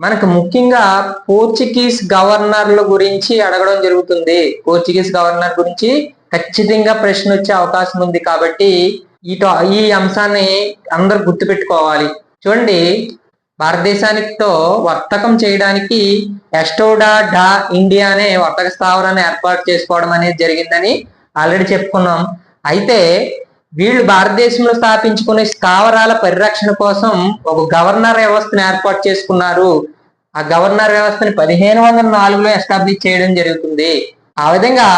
మనకు ముఖ్యంగా పోర్చుగీస్ గవర్నర్ల గురించి అడగడం జరుగుతుంది. పోర్చుగీస్ గవర్నర్ గురించి ఖచ్చితంగా ప్రశ్న వచ్చే అవకాశం ఉంది కాబట్టి ఈ ఈ అంశాన్ని అందరు గుర్తుపెట్టుకోవాలి. చూడండి భారతదేశానితో వర్తకం చేయడానికి ఎస్టోడా డా ఇండియా అనే వర్తక స్థావరాన్ని ఏర్పాటు చేసుకోవడం అనేది జరిగిందని ఆల్రెడీ చెప్పుకున్నాం. అయితే వీళ్ళు భారతదేశంలో స్థాపించుకునే స్థావరాల పరిరక్షణ కోసం ఒక గవర్నర్ వ్యవస్థను ఏర్పాటు చేసుకున్నారు. ఆ గవర్నర్ వ్యవస్థని పదిహేను వందల నాలుగులో ఎస్టాబ్లిష్ చేయడం జరుగుతుంది. ఆ విధంగా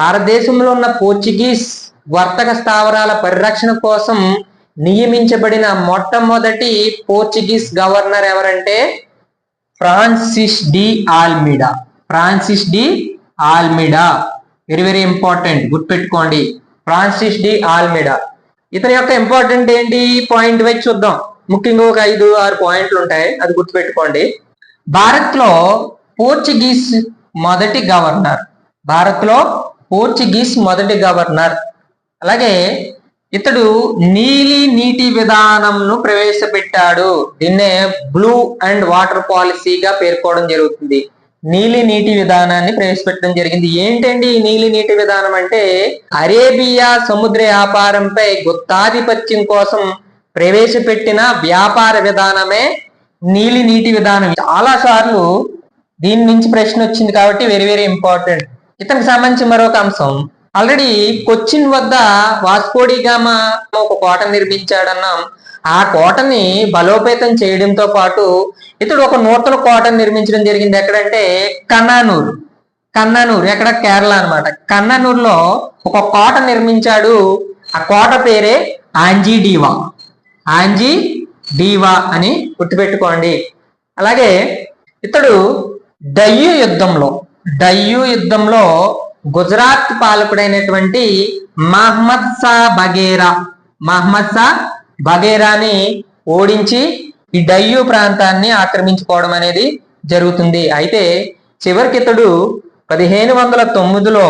భారతదేశంలో ఉన్న పోర్చుగీస్ వర్తక స్థావరాల పరిరక్షణ కోసం నియమించబడిన మొట్టమొదటి పోర్చుగీస్ గవర్నర్ ఎవరంటే Francis de Almeida. Francis de Almeida. Very very important గుర్తుపెట్టుకోండి. Francis de Almeida. ఇతని యొక్క ఇంపార్టెంట్ ఏంటి? పాయింట్ వైజ్ చూద్దాం. ముఖ్యంగా ఒక ఐదు ఆరు పాయింట్లు ఉంటాయి. అది గుర్తుపెట్టుకోండి. భారత్లో పోర్చుగీస్ మొదటి గవర్నర్. భారత్లో పోర్చుగీస్ మొదటి గవర్నర్. అలాగే ఇతడు నీలి నీటి విధానంను ప్రవేశపెట్టాడు. దీన్నే బ్లూ అండ్ వాటర్ పాలసీగా పేర్కోవడం జరుగుతుంది. నీలి నీటి విధానాన్ని ప్రవేశపెట్టడం జరిగింది. ఏంటండి ఈ నీలి నీటి విధానం అంటే? అరేబియా సముద్ర వ్యాపారంపై గుత్తాధిపత్యం కోసం ప్రవేశపెట్టిన వ్యాపార విధానమే నీలి నీటి విధానం. చాలా సార్లు దీని నుంచి ప్రశ్న వచ్చింది కాబట్టి వెరీ వెరీ ఇంపార్టెంట్ ఇతనికి సంబంధించి మరొక అంశం. ఆల్రెడీ కొచ్చిన్ వద్ద వాస్కోడిగామా ఒక కోట నిర్మించాడన్నాం. ఆ కోటని బలోపేతం చేయడంతో పాటు ఇతడు ఒక నూతన కోటను నిర్మించడం జరిగింది. ఎక్కడంటే కన్నానూరు. కన్ననూరు ఎక్కడ? కేరళ అనమాట కన్ననూరులో ఒక కోట నిర్మించాడు. ఆ కోట పేరే ఆంజీ డీవా. ఆంజీ డీవా అని గుర్తుపెట్టుకోండి. అలాగే ఇతడు డయ్యు యుద్ధంలో డయ్యు యుద్ధంలో గుజరాత్ పాలకుడైనటువంటి మహమ్మద్ షా బగేరా మహమ్మద్ షా బగేరాని ఓడించి ఈ డయ్యూ ప్రాంతాన్ని ఆక్రమించుకోవడం అనేది జరుగుతుంది. అయితే చివరికి ఇతడు పదిహేను వందల తొమ్మిదిలో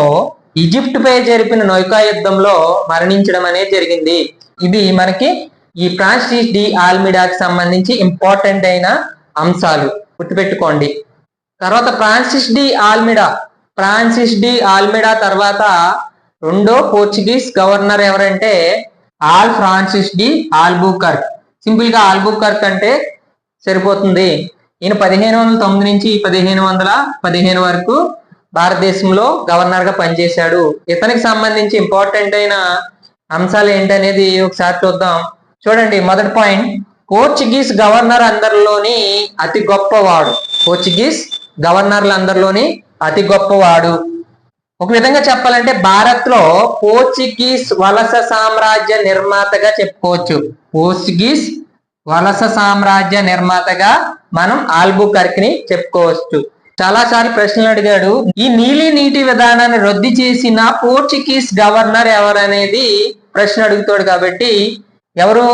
ఈజిప్ట్ పై జరిపిన నౌకా యుద్ధంలో మరణించడం అనేది జరిగింది. ఇది మనకి ఈ ఫ్రాన్సిస్ డి ఆల్మిడాకి సంబంధించి ఇంపార్టెంట్ అయిన అంశాలు గుర్తుపెట్టుకోండి. తర్వాత Francis de Almeida. Francis de Almeida తర్వాత రెండో పోర్చుగీస్ గవర్నర్ ఎవరంటే ఆల్ ఫ్రాన్సిస్ డి ఆల్బుకర్క్. సింపుల్గా ఆల్బుకర్క్ అంటే సరిపోతుంది. ఈయన పదిహేను వందల తొమ్మిది నుంచి పదిహేను వందల పదిహేను వరకు భారతదేశంలో గవర్నర్గా పనిచేశాడు. ఇతనికి సంబంధించి ఇంపార్టెంట్ అయిన అంశాలు ఏంటనేది ఒకసారి చూద్దాం. చూడండి మొదటి పాయింట్ పోర్చుగీస్ గవర్నర్ అందరిలోని అతి గొప్పవాడు. పోర్చుగీస్ గవర్నర్లు అందరిలోని అతి గొప్పవాడు. ఒక విధంగా చెప్పాలంటే భారత్లో పోర్చుగీస్ వలస సామ్రాజ్య నిర్మాతగా చెప్పుకోవచ్చు. పోర్చుగీస్ వలస సామ్రాజ్య నిర్మాతగా మనం ఆల్బుకర్క్ కర్క్ని చెప్పుకోవచ్చు. చాలా సార్లు ప్రశ్నలు అడిగాడు ఈ నీలి నీటి విధానాన్ని రద్దు చేసిన పోర్చుగీస్ గవర్నర్ ఎవరనేది ప్రశ్న అడుగుతాడు కాబట్టి ఎవరు?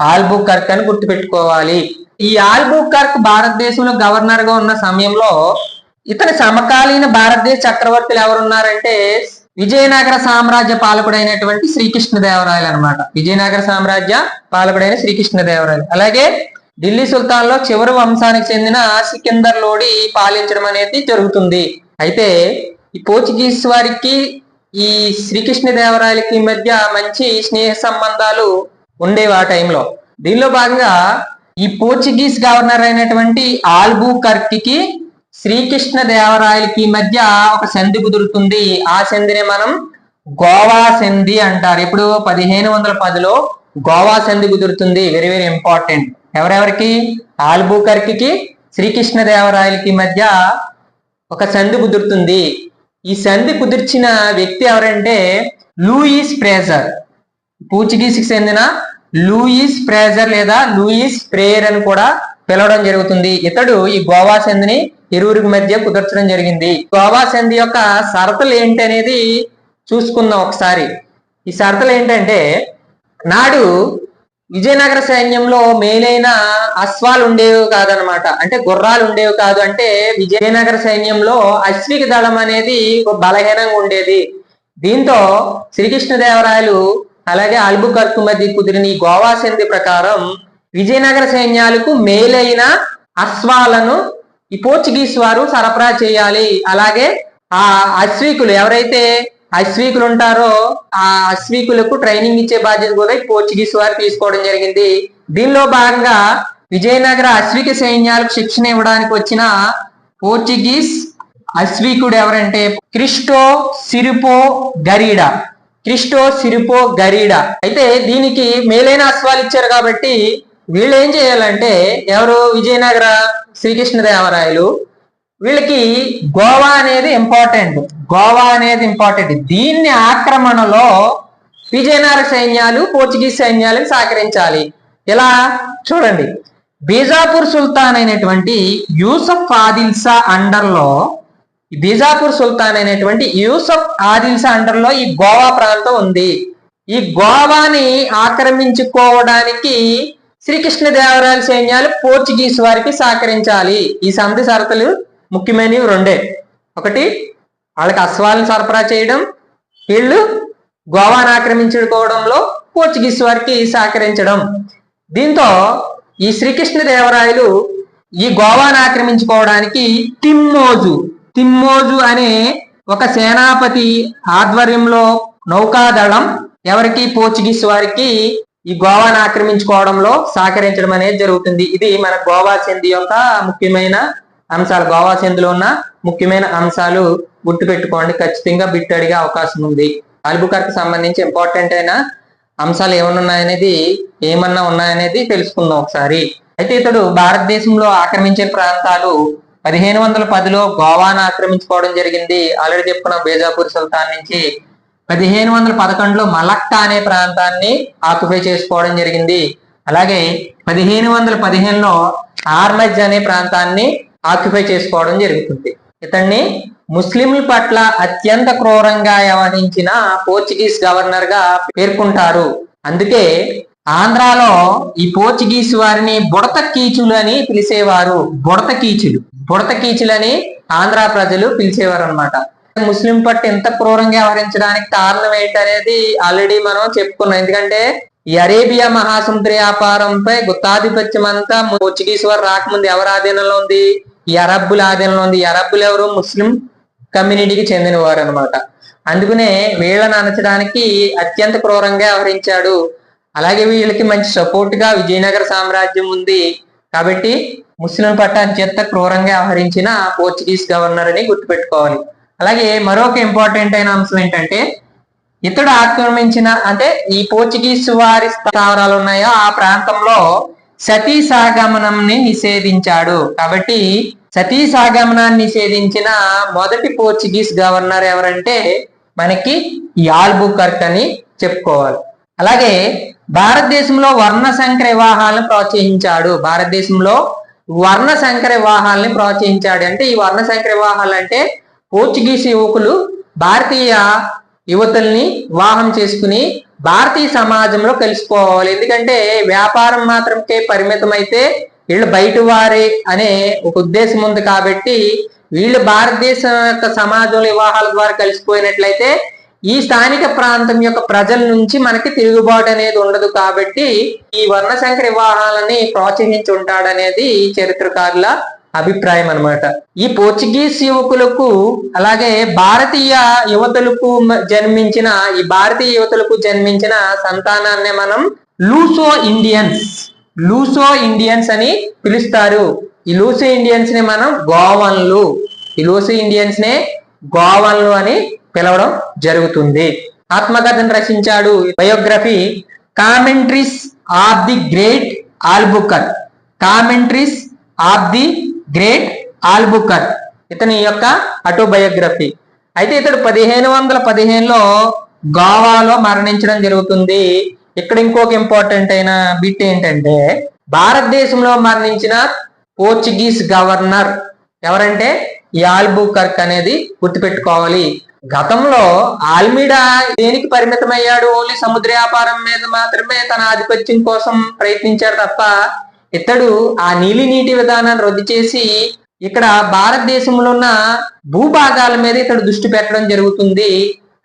ఆల్బుకర్క్ అని గుర్తుపెట్టుకోవాలి. ఈ ఆల్బుకర్క్ భారతదేశంలో గవర్నర్గా ఉన్న సమయంలో ఇతని సమకాలీన భారతదేశ చక్రవర్తులు ఎవరున్నారంటే విజయనగర సామ్రాజ్య పాలకుడైనటువంటి శ్రీకృష్ణదేవరాయలు అన్నమాట. విజయనగర సామ్రాజ్య పాలకుడైన శ్రీకృష్ణదేవరాయలు. అలాగే ఢిల్లీ సుల్తాన్లో చివరి వంశానికి చెందిన సికిందర్ లోడి పాలించడం అనేది జరుగుతుంది. అయితే ఈ పోర్చుగీస్ వారికి ఈ శ్రీకృష్ణదేవరాయలకి మధ్య మంచి స్నేహ సంబంధాలు ఉండేవి ఆ టైంలో. దీనిలో భాగంగా ఈ పోర్చుగీస్ గవర్నర్ అయినటువంటి ఆల్బూ కర్కి శ్రీకృష్ణ దేవరాయలకి మధ్య ఒక సంధి కుదురుతుంది. ఆ సంధిని మనం గోవా సంధి అంటారు. ఇప్పుడు పదిహేను వందల పదిలో గోవా సంధి కుదురుతుంది. Very very important. ఎవరెవరికి? ఆల్బూకర్కి శ్రీకృష్ణ దేవరాయలకి మధ్య ఒక సంధి కుదురుతుంది. ఈ సంధి కుదిర్చిన వ్యక్తి ఎవరంటే లూయిస్ ప్రేజర్ పూర్చుగీస్కి చెందిన లూయిస్ ప్రేజర్ లేదా లూయిస్ ప్రేయర్ అని కూడా పిలవడం జరుగుతుంది. ఇతడు ఈ గోవా సంధిని ఇరువురికి మధ్య కుదర్చడం జరిగింది. గోవా సంధి యొక్క షరతులు ఏంటి అనేది చూసుకుందాం ఒకసారి. ఈ షరతులు ఏంటంటే నాడు విజయనగర సైన్యంలో మేలైన అశ్వాలు ఉండేవి కాదనమాట అంటే గుర్రాలు ఉండేవి కాదు. అంటే విజయనగర సైన్యంలో అశ్విక దళం అనేది బలహీనంగా ఉండేది. దీంతో శ్రీకృష్ణదేవరాయలు అలాగే అల్బుకర్కు మధ్య కుదిరిన ఈ గోవా సంధి ప్రకారం విజయనగర సైన్యాలకు మేలైన అశ్వాలను ఈ పోర్చుగీస్ వారు సరఫరా చేయాలి. అలాగే ఆ అశ్వీకులు ఎవరైతే అశ్వీకులు ఉంటారో ఆ అశ్వీకులకు ట్రైనింగ్ ఇచ్చే బాధ్యత కూడా పోర్చుగీస్ వారు తీసుకోవడం జరిగింది. దీనిలో భాగంగా విజయనగర అశ్విక సైన్యాలకు శిక్షణ ఇవ్వడానికి వచ్చిన పోర్చుగీస్ అశ్వీకుడు ఎవరంటే క్రిస్టో సిరిపో గరీడా. క్రిస్టో సిరిపో గరీడా. అయితే దీనికి మేలైన అశ్వాలు ఇచ్చారు కాబట్టి వీళ్ళు ఏం చేయాలంటే ఎవరు? విజయనగర శ్రీకృష్ణదేవరాయలు వీళ్ళకి గోవా అనేది ఇంపార్టెంట్ గోవా అనేది ఇంపార్టెంట్ దీన్ని ఆక్రమణలో విజయనగర సైన్యాలు పోర్చుగీస్ సైన్యాలను సహకరించాలి. ఇలా చూడండి. బీజాపూర్ సుల్తాన్ అయినటువంటి యూసఫ్ ఆదిల్సా అండర్లో బీజాపూర్ సుల్తాన్ అయినటువంటి యూసఫ్ ఆదిల్సా అండర్లో ఈ గోవా ప్రాంతం ఉంది. ఈ గోవాని ఆక్రమించుకోవడానికి శ్రీకృష్ణదేవరాయల సైన్యాలు పోర్చుగీస్ వారికి సహకరించాలి. ఈ సంధి షరతులు ముఖ్యమైనవి రెండే. ఒకటి వాళ్ళకి అశ్వాలను సరఫరా చేయడం. వీళ్ళు గోవాను ఆక్రమించుకోవడంలో పోర్చుగీస్ వారికి సహకరించడం. దీంతో ఈ శ్రీకృష్ణదేవరాయలు ఈ గోవాను ఆక్రమించుకోవడానికి తిమ్మోజు తిమ్మోజు అనే ఒక సేనాపతి ఆధ్వర్యంలో నౌకాదళం ఎవరికి? పోర్చుగీస్ వారికి ఈ గోవాను ఆక్రమించుకోవడంలో సహకరించడం అనేది జరుగుతుంది. ఇది మన గోవా సింధు యొక్క ముఖ్యమైన అంశాలు. గోవా సింధులో ఉన్న ముఖ్యమైన అంశాలు గుర్తుపెట్టుకోండి. ఖచ్చితంగా బిట్ అడిగే అవకాశం ఉంది. అల్బుకర్కి సంబంధించి ఇంపార్టెంట్ అయిన అంశాలు ఏమన్నా ఉన్నాయనేది ఏమన్నా ఉన్నాయనేది తెలుసుకుందాం ఒకసారి. అయితే ఇతడు భారతదేశంలో ఆక్రమించిన ప్రాంతాలు పదిహేను వందల పదిలో గోవాను ఆక్రమించుకోవడం జరిగింది. ఆల్రెడీ చెప్పుకున్న బేజాపూర్ సుల్తాన్ నుంచి పదిహేను వందల పదకొండులో మలక్కా అనే ప్రాంతాన్ని ఆక్యుపై చేసుకోవడం జరిగింది. అలాగే పదిహేను వందల పదిహేనులో ఆర్మజ్ అనే ప్రాంతాన్ని ఆక్యుపై చేసుకోవడం జరుగుతుంది. ఇతన్ని ముస్లింల పట్ల అత్యంత క్రూరంగా వ్యవహరించిన పోర్చుగీస్ గవర్నర్గా పేర్కొంటారు. అందుకే ఆంధ్రాలో ఈ పోర్చుగీస్ వారిని బుడత కీచులు అని పిలిచేవారు. బుడత కీచులు. బుడత కీచులు అని ఆంధ్ర ప్రజలు పిలిచేవారు అనమాట ముస్లిం పట్టు ఎంత క్రూరంగా వ్యవహరించడానికి కారణం ఏంటనేది ఆల్రెడీ మనం చెప్పుకున్నాం. ఎందుకంటే ఈ అరేబియా మహాసముద్ర వ్యాపారంపై గుత్తాధిపత్యం అంతా పోర్చుగీస్ వారు రాకముందు ఎవరి ఆధీనంలో ఉంది? ఈ అరబ్బుల ఆధీనంలో ఉంది. అరబ్బులు ఎవరు? ముస్లిం కమ్యూనిటీకి చెందిన వారు అనమాట అందుకనే వీళ్ళని అనచడానికి అత్యంత క్రూరంగా వ్యవహరించాడు. అలాగే వీళ్ళకి మంచి సపోర్ట్గా విజయనగర సామ్రాజ్యం ఉంది. కాబట్టి ముస్లిం పట్ట అత్యంత క్రూరంగా వ్యవహరించిన పోర్చుగీస్ గవర్నర్ అని గుర్తుపెట్టుకోవాలి. అలాగే మరొక ఇంపార్టెంట్ అయిన అంశం ఏంటంటే ఇతడు ఆక్రమించిన అంటే ఈ పోర్చుగీస్ వారి స్థావరాలు ఉన్నాయో ఆ ప్రాంతంలో సతీ సాగమనంని నిషేధించాడు. కాబట్టి సతీ సాగమనాన్ని నిషేధించిన మొదటి పోర్చుగీస్ గవర్నర్ ఎవరంటే మనకి ఈ ఆల్బుకర్క్ అని చెప్పుకోవాలి. అలాగే భారతదేశంలో వర్ణ సంకర వివాహాలను ప్రోత్సహించాడు. భారతదేశంలో వర్ణ సంకర వివాహాలని ప్రోత్సహించాడు. అంటే ఈ వర్ణ సంకర వివాహాలు అంటే పోర్చుగీస్ యువకులు భారతీయ యువతుల్ని వివాహం చేసుకుని భారతీయ సమాజంలో కలిసిపోవాలి. ఎందుకంటే వ్యాపారం మాత్రంకే పరిమితం అయితే వీళ్ళు బయట వారే అనే ఒక ఉద్దేశం ఉంది కాబట్టి వీళ్ళు భారతదేశం యొక్క సమాజంలో వివాహాల ద్వారా కలిసిపోయినట్లయితే ఈ స్థానిక ప్రాంతం యొక్క ప్రజల నుంచి మనకి తిరుగుబాటు అనేది ఉండదు కాబట్టి ఈ వర్ణశంకర వివాహాలని ప్రోత్సహించి ఉంటాడనేది చరిత్రకారుల అభిప్రాయం అన్నమాట. ఈ పోర్చుగీస్ యువకులకు అలాగే భారతీయ యువతలకు జన్మించిన ఈ భారతీయ యువతలకు జన్మించిన సంతానాన్ని మనం లూసో ఇండియన్స్ లూసో ఇండియన్స్ అని పిలుస్తారు. ఈ లూసో ఇండియన్స్ని మనం గోవన్లు ఈ లూసో ఇండియన్స్ నే గోవన్లు అని పిలవడం జరుగుతుంది. ఆత్మకథను రచించాడు biography commentaries of the great Albuquerque. Commentaries of the great Albuquerque ఇతని యొక్క ఆటోబయోగ్రఫీ. అయితే ఇతడు పదిహేను వందల పదిహేనులో గోవాలో మరణించడం జరుగుతుంది. ఇక్కడ ఇంకొక ఇంపార్టెంట్ అయిన బిట్ ఏంటంటే భారతదేశంలో మరణించిన పోర్చుగీస్ గవర్నర్ ఎవరంటే ఈ ఆల్బుకర్క్ అనేది గుర్తుపెట్టుకోవాలి. గతంలో ఆల్మీడా దేనికి పరిమితమయ్యాడు? ఓన్లీ సముద్ర వ్యాపారం మీద మాత్రమే తన ఆధిపత్యం కోసం ప్రయత్నించాడు తప్ప ఇతడు ఆ నీలి నీటి విధానాన్ని రద్దు చేసి ఇక్కడ భారతదేశంలో ఉన్న భూభాగాల మీద ఇతడు దృష్టి పెట్టడం జరుగుతుంది.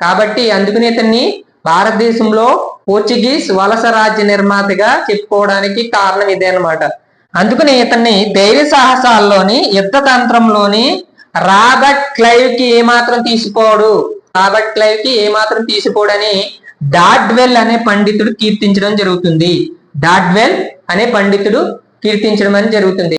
కాబట్టి అందుకని ఇతన్ని భారతదేశంలో పోర్చుగీస్ వలస రాజ్య నిర్మాతగా చెప్పుకోవడానికి కారణం ఇదే అన్నమాట. అందుకని ఇతన్ని ధైర్య సాహసాల్లోని యుద్ధ తంత్రంలోని రాబర్ట్ క్లైవ్కి ఏమాత్రం తీసుకోడు రాబర్ట్ క్లైవ్కి ఏమాత్రం తీసుకోడని డాడ్వెల్ అనే పండితుడు కీర్తించడం జరుగుతుంది. డాడ్వెల్ అనే పండితుడు కీర్తించడం అని జరుగుతుంది.